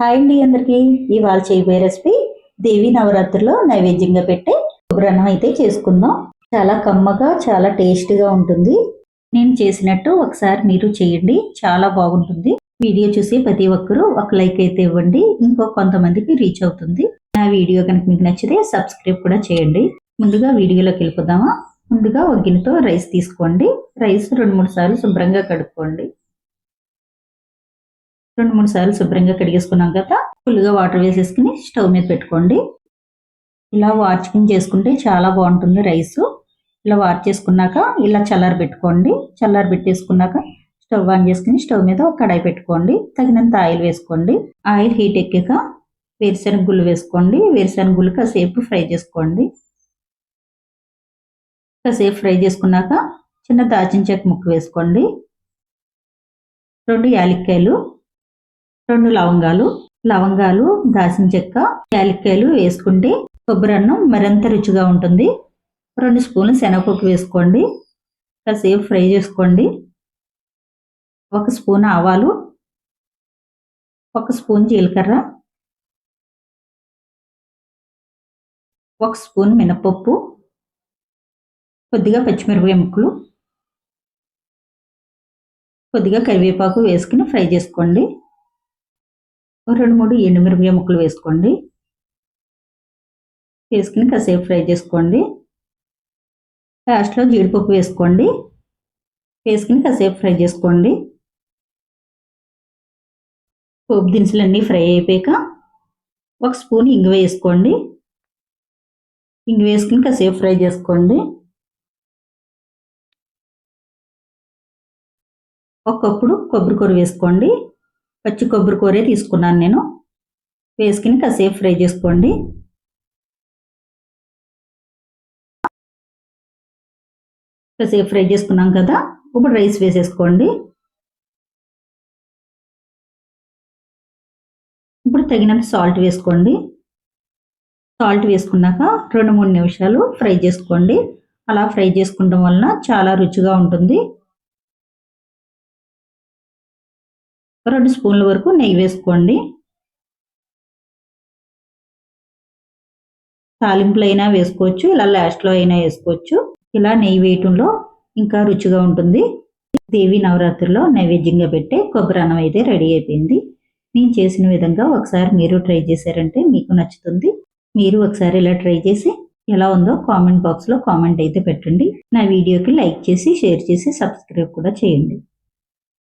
Hi అండి అందరికి. ఇవాళ చేయబోయే రెసిపీ దేవి నవరాత్రిలో నైవేద్యంగా పెట్టే కొబ్బరన్నం అయితే చేసుకుందాం. చాలా కమ్మగా చాలా టేస్టీగా ఉంటుంది. నేను చేసినట్టు ఒకసారి మీరు చేయండి. చాలా బాగుంటుంది. వీడియో చూసి ప్రతి ఒక్కరూ ఒక లైక్ అయితే ఇవ్వండి. ఇంకో కొంతమందికి రీచ్ అవుతుంది. నా వీడియో కనుక మీకు నచ్చితే సబ్స్క్రైబ్ కూడా చేయండి. ముందుగా వీడియోలోకి వెళ్ళిపోదామా? ముందుగా ఒక గిన్నెతో రైస్ తీసుకోండి. రైస్ రెండు మూడు సార్లు శుభ్రంగా కడుక్కోండి. రెండు మూడు సార్లు శుభ్రంగా కడిగేసుకున్నాం కదా ఫుల్గా వాటర్ వేసేసుకుని స్టవ్ మీద పెట్టుకోండి. ఇలా వార్చింగ్ చేసుకుంటే చాలా బాగుంటుంది రైస్. ఇలా వార్ చేసుకున్నాక ఇలా చల్లారి పెట్టుకోండి. చల్లారి పెట్టేసుకున్నాక స్టవ్ ఆన్ చేసుకుని స్టవ్ మీద ఒక కడాయి పెట్టుకోండి. తగినంత ఆయిల్ వేసుకోండి. ఆయిల్ హీట్ ఎక్కాక వేరుశెనగ గుళ్ళు వేసుకోండి. వేరుశెనగ గుళ్ళు కాసేపు ఫ్రై చేసుకోండి. కాసేపు ఫ్రై చేసుకున్నాక చిన్న దాచిన చెక్క ముక్క వేసుకోండి. రెండు యాలక్కాయలు రెండు లవంగాలు లవంగాలు దాసిన చెక్క యాలక్కాయలు వేసుకుంటే కొబ్బరి అన్నం మరింత రుచిగా ఉంటుంది. రెండు స్పూన్లు శనగపప్పు వేసుకోండి. కాసేపు ఫ్రై చేసుకోండి. ఒక స్పూన్ ఆవాలు ఒక స్పూన్ జీలకర్ర ఒక స్పూన్ మినపప్పు కొద్దిగా పచ్చిమిరపకాయ ముక్కలు కొద్దిగా కరివేపాకు వేసుకుని ఫ్రై చేసుకోండి. రెండు మూడు ఎండుమిరపకాయ ముక్కలు వేసుకోండి. వేసుకుని కాసేపు ఫ్రై చేసుకోండి. లాస్ట్లో జీడిపప్పు వేసుకోండి. వేసుకుని కాసేపు ఫ్రై చేసుకోండి. పోపు దినుసులు అన్నీ ఫ్రై అయిపోయాక ఒక స్పూన్ ఇంగు వేసుకోండి. ఇంగు వేసుకుని కాసేపు ఫ్రై చేసుకోండి. ఒకప్పుడు కొబ్బరి కూర వేసుకోండి. పచ్చి కొబ్బరి కూరే తీసుకున్నాను నేను. వేసుకుని కాసేపు ఫ్రై చేసుకోండి. కాసేపు ఫ్రై చేసుకున్నాం కదా ఇప్పుడు రైస్ వేసేసుకోండి. ఇప్పుడు తగినంత సాల్ట్ వేసుకోండి. సాల్ట్ వేసుకున్నాక రెండు మూడు నిమిషాలు ఫ్రై చేసుకోండి. అలా ఫ్రై చేసుకోవడం వలన చాలా రుచిగా ఉంటుంది. రెండు స్పూన్ల వరకు నెయ్యి వేసుకోండి. తాలింపులు అయినా వేసుకోవచ్చు ఇలా లాస్ట్లో అయినా వేసుకోవచ్చు. ఇలా నెయ్యి వేయటంలో ఇంకా రుచిగా ఉంటుంది. దేవి నవరాత్రిలో నైవేద్యంగా పెట్టే కొబ్బరి అన్నం అయితే రెడీ అయిపోయింది. నేను చేసిన విధంగా ఒకసారి మీరు ట్రై చేశారంటే మీకు నచ్చుతుంది. మీరు ఒకసారి ఇలా ట్రై చేసి ఎలా ఉందో కామెంట్ బాక్స్లో కామెంట్ అయితే పెట్టండి. నా వీడియోకి లైక్ చేసి షేర్ చేసి సబ్స్క్రైబ్ కూడా చేయండి.